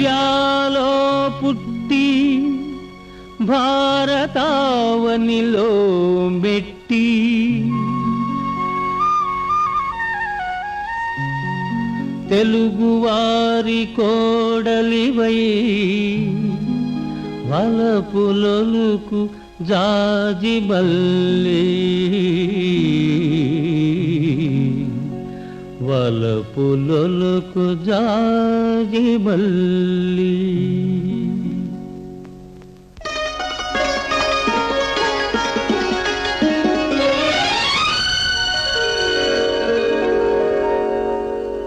రష్యాలో పుట్టి భారతావనిలో మెట్టి. తెలుగువారి కోడలివై వలపులొలుకు జాజిబల్లి వలపులొలుకు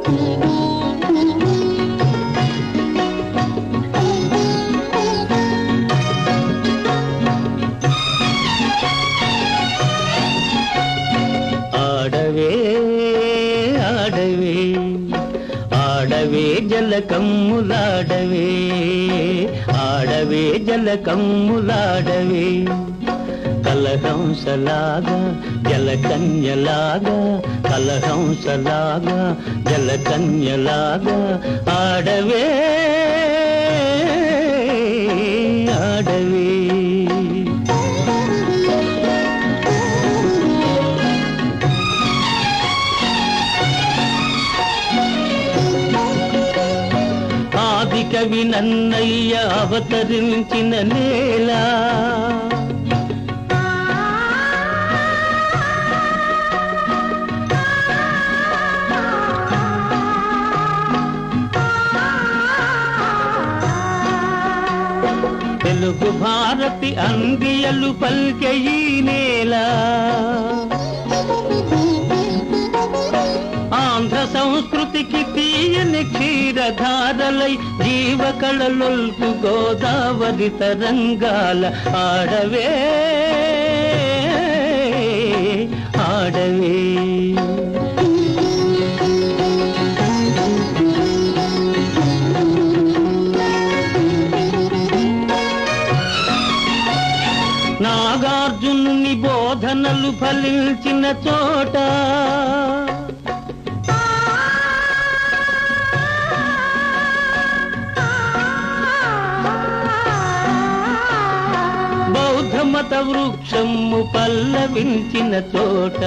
thank you ఆడవే జల కమ్ములాడవే ఆడవే జల కమ్ములాడవే కలహంసలాగా జల కన్యలాగా కలహంసలాగా జల కన్యలాగా ఆడవే ఆడవే కవి నన్నయ్య అవతరించిన నేల. తెలుగు భారతి అందియలు పల్కే ఈ నేల. సంస్కృతికి తీయని క్షీరధారలై జీవ కళలొల్పు గోదావరి తరంగాల ఆడవే ఆడవే. నాగార్జునుని బోధనలు ఫలించిన చోట వృక్షము పల్లవించిన చోట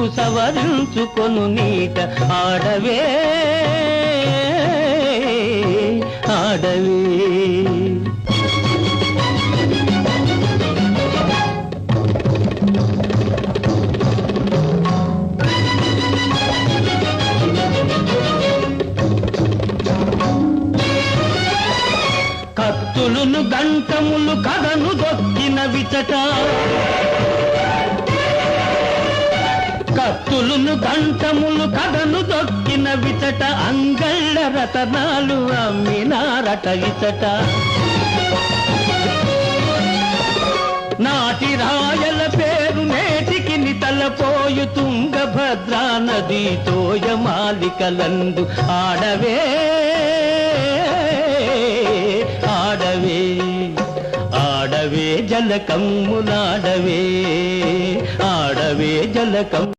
రూపు సవరించుకొను నీట ఆడవే ఆడవే. కత్తులును గంటములు కథను దొక్కిన విచట కత్తులును గంటములు కథను దొక్కిన విచట అంగళ్ళ రతనాలు అమ్మినారట ఇచట. నాటి రాయల పేరు నేటికి నితలపోయు తుంగభద్రా నది తోయమాలికలందు ఆడవే ఆడవే ఆడవే జలకమ్ములాడవే ఆడవే జలకం